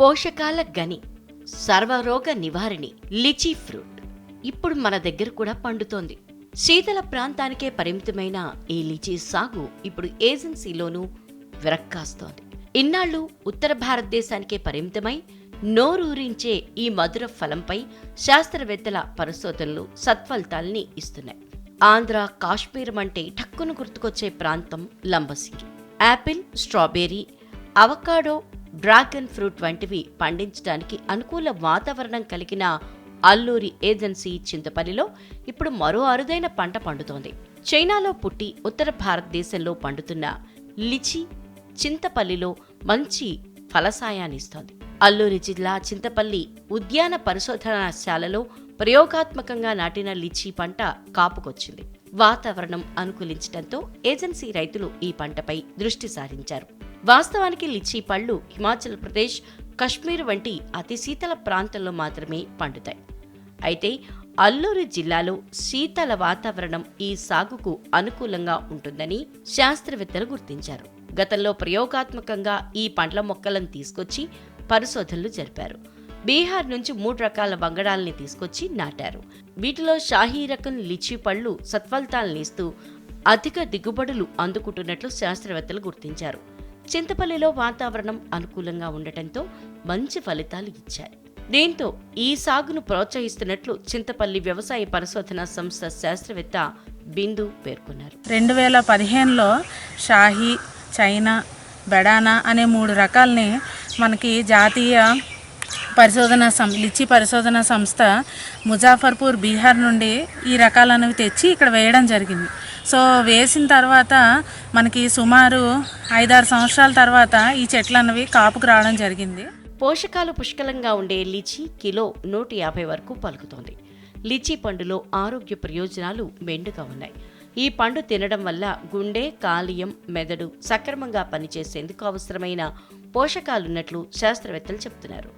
పోషకాల గని సర్వరోగ నివారిణి లిచీ ఫ్రూట్ ఇప్పుడు మన దగ్గర కూడా పండుతోంది. శీతల ప్రాంతానికే పరిమితమైన ఈ లిచీ సాగు ఇప్పుడు ఏజెన్సీలోనూ విరక్కాస్తోంది. ఇన్నాళ్ళు ఉత్తర భారతదేశానికే పరిమితమై నోరూరించే ఈ మధుర ఫలంపై శాస్త్రవేత్తల పరిశోధనలు సత్ఫలితాల్ని ఇస్తున్నాయి. ఆంధ్ర కాశ్మీరం అంటే టక్కును గుర్తుకొచ్చే ప్రాంతం Lambasingi apple strawberry avocado dragon fruit వంటివి పండించడానికి అనుకూల వాతావరణం కలిగిన అల్లూరి ఏజెన్సీ చింతపల్లిలో ఇప్పుడు మరో అరుదైన పంట పండుతోంది. చైనాలో పుట్టి ఉత్తర భారతదేశంలో పండుతున్న లిచి చింతపల్లిలో మంచి ఫలసాయాన్నిస్తోంది అల్లూరి జిల్లా చింతపల్లి ఉద్యాన పరిశోధనశాలలో ప్రయోగాత్మకంగా నాటిన లిచీ పంట కాపుకొచ్చింది. వాతావరణం అనుకూలించడంతో ఏజెన్సీ రైతులు ఈ పంటపై దృష్టి సారించారు. వాస్తవానికి లిచీ పళ్ళు హిమాచల్ ప్రదేశ్ కశ్మీర్ వంటి అతి శీతల ప్రాంతంలో మాత్రమే పండుతాయి. అయితే అల్లూరు జిల్లాలో శీతల వాతావరణం ఈ సాగుకు అనుకూలంగా ఉంటుందని శాస్త్రవేత్తలు గుర్తించారు. గతంలో ప్రయోగాత్మకంగా ఈ పండ్ల మొక్కలను తీసుకొచ్చి పరిశోధనలు జరిపారు. బీహార్ నుంచి మూడు రకాల వంగడాల్ని తీసుకొచ్చి నాటారు. వీటిలో షాహీ రకం లిచి పళ్ళు సత్ఫలితాలనిస్తూ అధిక దిగుబడులు అందుకుంటున్నట్లు శాస్త్రవేత్తలు గుర్తించారు. చింతపల్లిలో వాతావరణం అనుకూలంగా ఉండటంతో మంచి ఫలితాలు ఇచ్చాయి. దీంతో ఈ సాగును ప్రోత్సహిస్తున్నట్లు చింతపల్లి వ్యవసాయ పరిశోధన సంస్థ శాస్త్రవేత్త బిందు పేర్కొన్నారు. రెండు వేల పదిహేనులో షాహీ చైనా బెడానా అనే మూడు రకాలని మనకి జాతీయ పరిశోధన సం లిచ్చి పరిశోధన సంస్థ ముజాఫర్పూర్ బీహార్ నుండి ఈ రకాలనేవి తెచ్చి ఇక్కడ వేయడం జరిగింది. సో వేసిన తర్వాత మనకి సుమారు ఐదారు సంవత్సరాల తర్వాత ఈ చెట్లు అనేవి కాపుకు రావడం జరిగింది. పోషకాలు పుష్కలంగా ఉండే లిచి కిలో నూట యాభై వరకు పలుకుతోంది. లిచి పండులో ఆరోగ్య ప్రయోజనాలు మెండుగా ఉన్నాయి. ఈ పండు తినడం వల్ల గుండె కాలియం మెదడు సక్రమంగా పనిచేసేందుకు అవసరమైన పోషకాలున్నట్లు శాస్త్రవేత్తలు చెబుతున్నారు.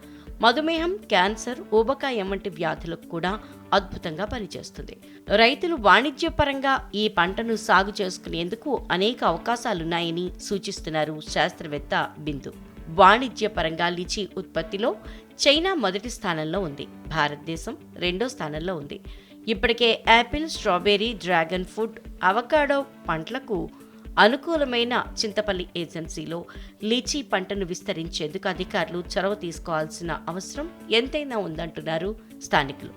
మధుమేహం క్యాన్సర్ ఊబకాయం వంటి వ్యాధులకు కూడా అద్భుతంగా పనిచేస్తుంది. రైతులు వాణిజ్యపరంగా ఈ పంటను సాగు చేసుకునేందుకు అనేక అవకాశాలున్నాయని సూచిస్తున్నారు శాస్త్రవేత్త బిందు. వాణిజ్యపరంగా లిచి ఉత్పత్తిలో చైనా మొదటి స్థానంలో ఉంది. భారతదేశం రెండో స్థానంలో ఉంది. ఇప్పటికే apple strawberry dragon fruit avocado పంటలకు అనుకూలమైన చింతపల్లి ఏజెన్సీలో లీచీ పంటను విస్తరించేందుకు అధికారులు చొరవ తీసుకోవాల్సిన అవసరం ఎంతైనా ఉందంటున్నారు స్థానికులు.